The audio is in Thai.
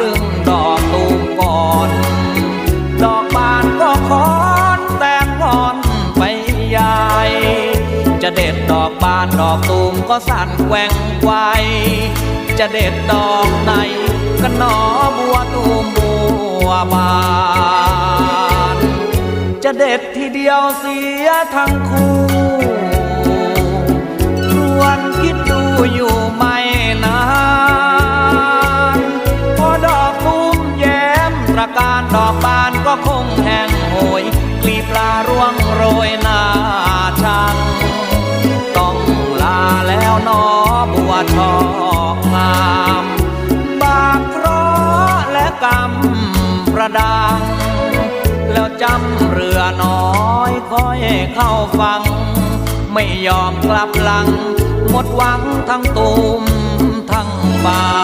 ดึงดอกตูมก่อน ดอกบานก็คอนแตกงอนไปใหญ่จะเด็ดดอกบานดอกตูมก็สั่นแกว่งไวจะเด็ดดอกไหนก็หนอบัวตูมบัวบาน จะเด็ดทีเดียวเสียทั้งคู่ การดอกบานก็คงแห้งโหยกลีปลาร่วงโรยหน้าชังต้องลาแล้วนอบัวชอกงามบากเคราะห์และกำประดังแล้วจำเรือน้อยคอยเข้าฟัง ไม่ยอมกลับหลัง หมดหวังทั้งตูมทั้งบา